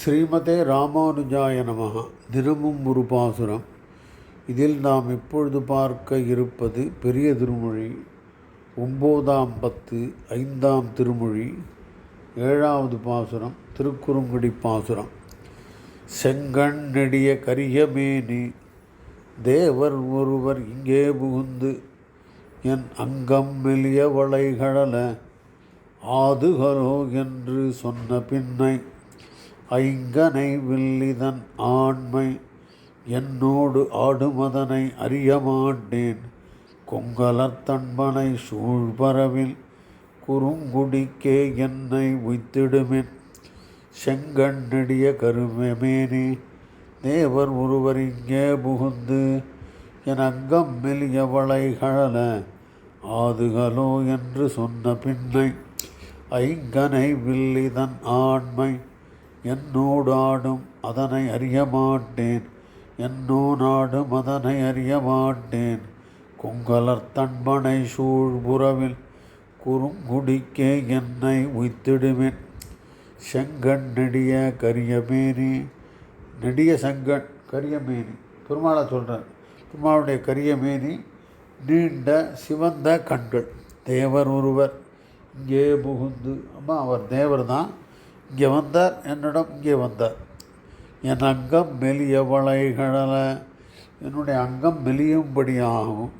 ஸ்ரீமதே ராமானுஜாய நமகா தினமும் ஒரு பாசுரம். இதில் நாம் இப்பொழுது பார்க்க இருப்பது பெரிய திருமொழி ஒம்போதாம் பத்து ஐந்தாம் திருமொழி ஏழாவது பாசுரம் திருக்குறுங்குடி பாசுரம். செங்கண் நெடிய கரியமேனி தேவர் ஒருவர் இங்கே புகுந்து என் அங்கம் மெலிய வளைகடல ஆதுகரோ என்று சொன்ன பின்னை ஐங்கனை வில்லிதன் ஆண்மை என்னோடு ஆடுமதனை அறியமாட்டேன். கொங்கலத்தன்பனை சூழ்பரவில் குறுங்குடிக்கே என்னை உய்த்திடுமென். செங்கண்ணடிய கருமேனே தேவர் ஒருவர் இங்கே புகுந்து என் அங்கம் மெலியவளை வளைகழல ஆதுகளோ என்று சொன்ன பின்னை ஐங்கனை வில்லிதன் ஆண்மை என்னோடு ஆடும் அதனை அறிய மாட்டேன் என்னோ நாடும் அதனை அறிய மாட்டேன் கொங்கலர் தன்பனை சூழ்புறவில் குறுங்குடிக்கே என்னை உய்த்திடுவேன். செங்கண் நெடிய கரியமேனி நெடிய செங்கண் கரியமேனி. பெருமாளை சொல்கிறார் பெருமாளுடைய கரியமேனி நீண்ட சிவந்த கண்கள். தேவர் ஒருவர் இங்கே புகுந்து அம்மா அவர் தேவர் தான் இங்கே வந்தார் என்னிடம் இங்கே வந்தார். என் அங்கம் மெலிய வளைகள என்னுடைய அங்கம் மெலியும்படியாகவும்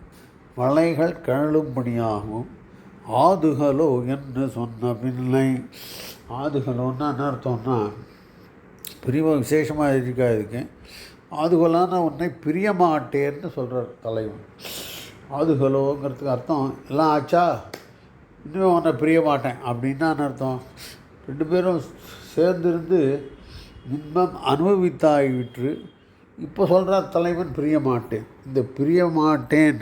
வளைகள் கழலும்படியாகவும் ஆதுகலோ என்று சொன்ன பின்னை ஆதுகலோன்னா என்ன அர்த்தம்னா பிரிவ விசேஷமாக இருக்கா இதுக்கு ஆதுகலான உன்னை பிரியமாட்டேன்னு சொல்கிறார் தலைவன். ஆதுகலோங்கிறதுக்கு அர்த்தம் எல்லாம் ஆச்சா? இன்னும் உன்னை பிரிய மாட்டேன். அப்படின்னா என்ன அர்த்தம்? ரெண்டு பேரும் சேர்ந்திருந்து இன்பம் அனுபவித்தாயிற்று. இப்போ சொல்கிறார் தலைவன் பிரிய மாட்டேன் இந்த பிரிய மாட்டேன்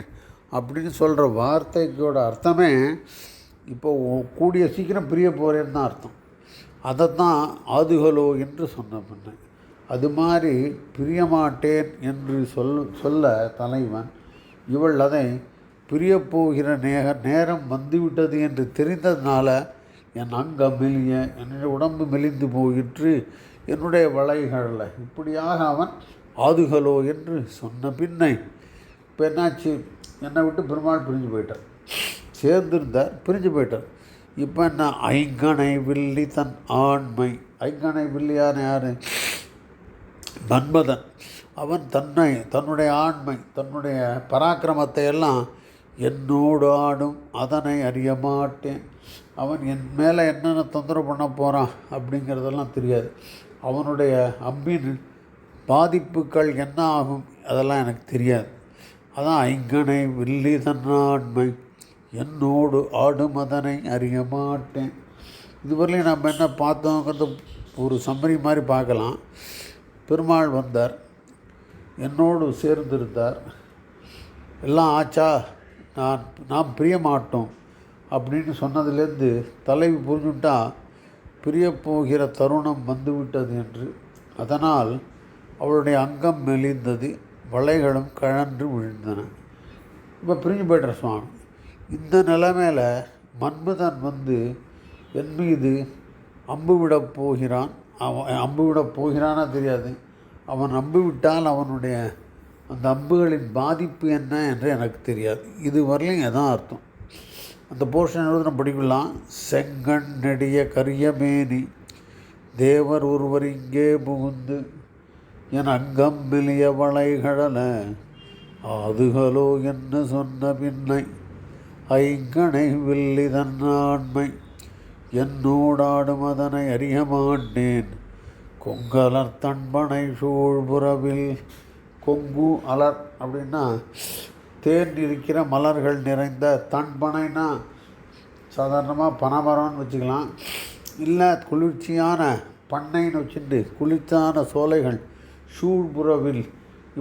அப்படின்னு சொல்கிற வார்த்தைக்கோட அர்த்தமே இப்போ கூடிய சீக்கிரம் பிரிய போகிறேன்னு தான் அர்த்தம். தான் ஆதுகலோ என்று சொன்ன பின்ன அது மாதிரி பிரிய மாட்டேன் என்று சொல் சொல்ல தலைவன் இவள் அதை பிரியப்போகிற நேக நேரம் வந்துவிட்டது என்று தெரிந்ததுனால என் அங்கம் மெலிய என்னுடைய உடம்பு மெலிந்து போயிற்று என்னுடைய வளைகளில். இப்படியாக அவன் ஆதுகலோ என்று சொன்ன பின்னை இப்போ என்னாச்சு? என்னை விட்டு பெருமாள் பிரிஞ்சு போயிட்டார். சேர்ந்திருந்தார் பிரிஞ்சு போயிட்டார். இப்போ என்ன? ஐங்கனை வில்லி தன் ஆண்மை. ஐங்கனை வில்லியான யார்? மன்மதன் அவன் தன்னை தன்னுடைய ஆண்மை தன்னுடைய பராக்கிரமத்தை எல்லாம் என்னோடு ஆடும் அதனை அறிய மாட்டேன். அவன் என் மேலே என்னென்ன தொந்தரவு பண்ண போகிறான் அப்படிங்கிறதெல்லாம் தெரியாது. அவனுடைய அம்பின் பாதிப்புகள் என்ன ஆகும் அதெல்லாம் எனக்கு தெரியாது. அதான் ஐங்கனை வில்லி தன்னாண்மை என்னோடு ஆடும் அதனை அறிய மாட்டேன். இதுவரையிலையும் நம்ம என்ன பார்த்தோங்கிறது ஒரு சம்மரி மாதிரி பார்க்கலாம். பெருமாள் வந்தார். என்னோடு சேர்ந்திருந்தார். எல்லாம் ஆச்சா? நான் நாம் பிரிய மாட்டோம் அப்படின்னு சொன்னதுலேருந்து தலைவி புரிஞ்சுட்டா பிரியப்போகிற தருணம் வந்துவிட்டது என்று. அதனால் அவளுடைய அங்கம் மெலிந்தது வளைகளும் கழன்று விழுந்தன. இப்போ பிரிஞ்சு போய்டுற சுவாமி. இந்த நிலைமையில் மன்மதன் வந்து என் மீது அம்பு விடப் போகிறான். அவன் அம்பு விடப் போகிறானா தெரியாது. அவன் அம்பு விட்டால் அவனுடைய அந்த அம்புகளின் பாதிப்பு என்ன என்று எனக்கு தெரியாது. இது வரலையும் எதான் அர்த்தம். அந்த போர்ஷன் எழுதுன படிக்கலாம். செங்கண் நெடிய கரியமேனி தேவர் ஒருவர் இங்கே புகுந்து என் அங்கம் மெலிய வளைகடல அதுகளோ என்ன சொன்ன பின்னை ஐங்கனை வில்லி ஆண்மை என்னோடாடும் அதனை அறியமாட்டேன் கொங்கலர் தன்பனை சூழ்புறவில் கொங்கு அலர் அப்படின்னா தேன் இருக்கிற மலர்கள் நிறைந்த தன்பனைனா சாதாரணமாக பனமரம்னு வச்சுக்கலாம். இல்லை குளிர்ச்சியான பண்ணைன்னு வச்சுட்டு குளிர்ச்சியான சோலைகள் சூழ்புறவில்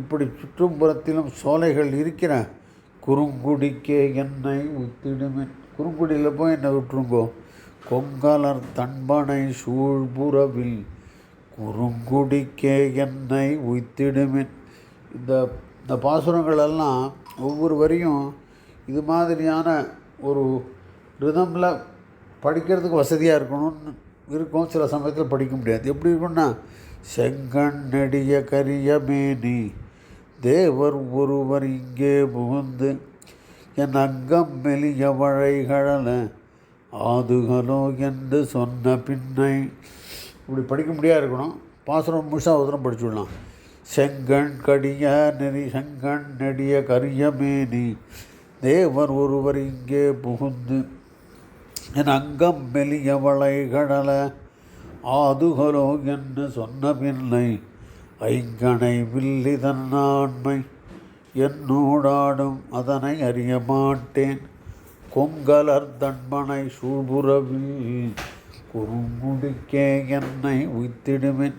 இப்படி சுற்றும்புறத்திலும் சோலைகள் இருக்கிற குறுங்குடிக்கே என்னை உத்திடுமென். குறுங்குடியில் போய் என்னை விட்டுருங்கோ கொங்கலர் தன்பனை சூழ்புறவில் குறுங்குடிக்கே என்னை உய்த்திடுமேன் இந்த இந்த பாசுரங்களெல்லாம் ஒவ்வொரு வரியும் இது மாதிரியான ஒரு ரிதமில் படிக்கிறதுக்கு வசதியாக இருக்கணும்னு இருக்கும். சில சமயத்தில் படிக்க முடியாது. எப்படி இருக்கும்னா செங்கண் நெடிய கரியமேனி தேவர் ஒருவர் இங்கே புகுந்து என் அங்கம் மெலிய வழைகழல ஆதுகளோ என்று சொன்ன பின்னை. இப்படி படிக்க முடியாது இருக்கணும். பாசுரம் முழுசாக உதரம் படிச்சுடலாம் செங்கண் கடிய நெறி செங்கண் நெடிய கரியமேனி தேவர் ஒருவர் இங்கே புகுந்து என் அங்கம் மெலியவளை வளைகடல. ஆதுகலோ என்று சொன்ன பின்னை ஐங்கனை வில்லி தன்னாண்மை என்னோடாடும் அதனை அறிய மாட்டேன். கொங்கலர் தன்மனை சூழ்புறவில் குறுமுடிக்கே என்னை உய்த்திடுவேன்.